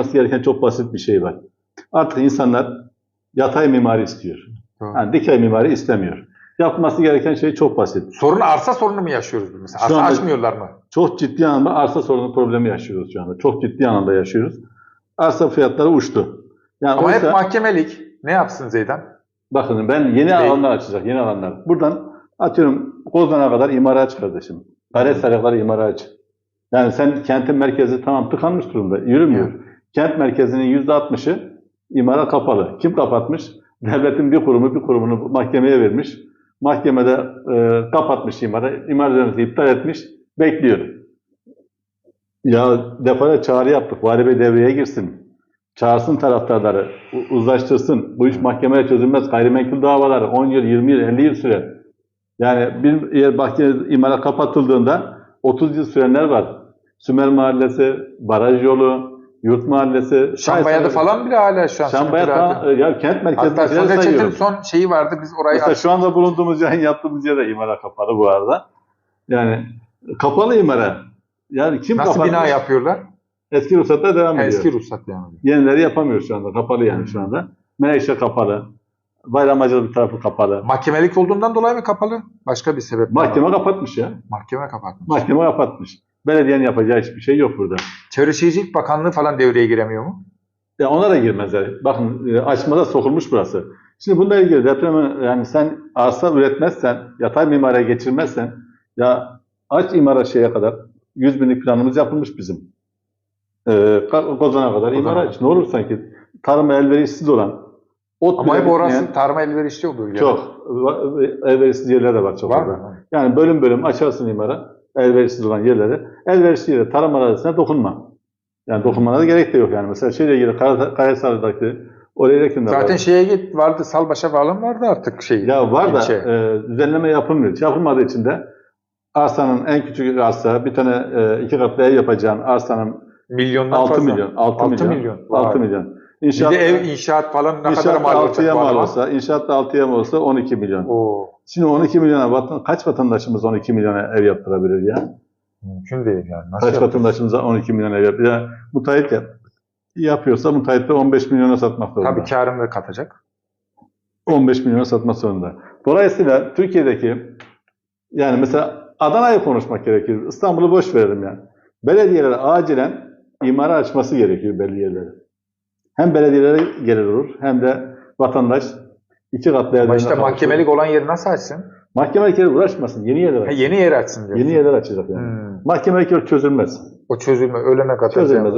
yapması gereken çok basit bir şey var. Artık insanlar yatay mimari istiyor. Yani dikey mimari istemiyor. Yapması gereken şey çok basit. Sorun arsa sorunu mu yaşıyoruz biz mesela? Arsa açmıyorlar mı? Çok ciddi anlamda arsa sorunu problemi yaşıyoruz şu anda. Çok ciddi anlamda yaşıyoruz. Arsa fiyatları uçtu. Yani Ama oysa- hep mahkemelik. Ne yapsın Zeydan? Bakın ben yeni Değil. alanlar açacak, yeni alanlar. Buradan atıyorum Kozan'a kadar imara aç kardeşim. Karesar'a kadar imara aç. Yani sen kentin merkezi tamam tıkanmış durumda, yürümüyor. Kent merkezinin yüzde altmışı imara kapalı. Kim kapatmış? Devletin bir kurumu bir kurumunu mahkemeye vermiş. Mahkemede e, kapatmış imara, imar düzenlisi iptal etmiş, bekliyor. Ya defaya çağrı yaptık, Vali Bey devreye girsin. Çağırsın taraftarları, uzlaştırsın. Bu iş mahkemeye çözülmez. Gayrimenkul davaları 10 yıl, 20 yıl, 50 yıl sürer. Yani bir yer bahçe imara kapatıldığında 30 yıl sürenler var. Sümer Mahallesi, Baraj Yolu, Yurt Mahallesi. Şambaya'da falan bile hala şu an Şambaya sıkıntılı. falan, ya kent merkezinde Hatta Soner Çetin son şeyi vardı biz orayı Mesela şu anda bulunduğumuz yayın yaptığımız yer de imara kapalı bu arada. Yani kapalı imara. Yani kim nasıl kapatmış? bina yapıyorlar? Eski ruhsatla devam ediyor. Eski ruhsat yani. Yenileri yapamıyor şu anda. Kapalı yani şu anda. Menekşe kapalı. Bayramacılık bir tarafı kapalı. Mahkemelik olduğundan dolayı mı kapalı? Başka bir sebep mi var? Mahkeme kapatmış ya. Mahkeme kapatmış. Mahkeme kapatmış. Belediyenin yapacağı hiçbir şey yok burada. Çevre Şehircilik Bakanlığı falan devreye giremiyor mu? Ya ona da girmezler. Bakın e, açmada sokulmuş burası. Şimdi bununla ilgili depremi yani sen arsa üretmezsen, yatay mimariye geçirmezsen ya aç imara şeye kadar 100 binlik planımız yapılmış bizim. Ee, Kozan'a kadar imara aç. Ne olur sanki tarıma elverişsiz olan ot Ama hep orası tarıma elverişli oluyor. çok va- elverişsiz yerler de var çok Var orada. mı? Yani bölüm bölüm açarsın imara elverişsiz olan yerleri. Elverişli yere tarım arazisine dokunma. Yani dokunmana da gerek de yok yani. Mesela şeyle ilgili Karahisar'daki oraya yakın da Zaten var. şeye git vardı Salbaş'a falan vardı artık şey. Ya var da ilçe. e, düzenleme yapılmıyor. Yapılmadığı için de arsanın en küçük arsa bir tane e, iki katlı ev yapacağın arsanın Milyondan 6 fazla. milyon. 6, 6 milyon. milyon. 6 Vay. milyon. Bir İnşaat, de ev inşaat falan ne kadar inşaatta mal olacak 6'ya bu mal olsa, inşaatta 6'ya mal olsa 12 milyon. Oo, Şimdi 12 milyona vatan, kaç vatandaşımız 12 milyona ev yaptırabilir ya? mümkün değil yani. Nasıl Kaç vatandaşımıza 12 milyon ev yapıyor? Ya, müteahhit yap, yapıyorsa müteahhit de 15 milyona satmak zorunda. Tabii karını da katacak. 15 milyona satmak zorunda. Dolayısıyla Türkiye'deki yani mesela Adana'yı konuşmak gerekir. İstanbul'u boş verelim yani. Belediyeler acilen imara açması gerekiyor belli yerleri. Hem belediyelere gelir olur hem de vatandaş iki Ama işte kavuşur. mahkemelik olan yeri nasıl açsın? Mahkemelik yeri uğraşmasın. Yeni yerler Ha, açsın. yeni yer açsın diyorsun. Yeni yerler açacak yani. Hmm. Mahkemelik yer çözülmez. O çözülme ölene kadar. Çözülmez.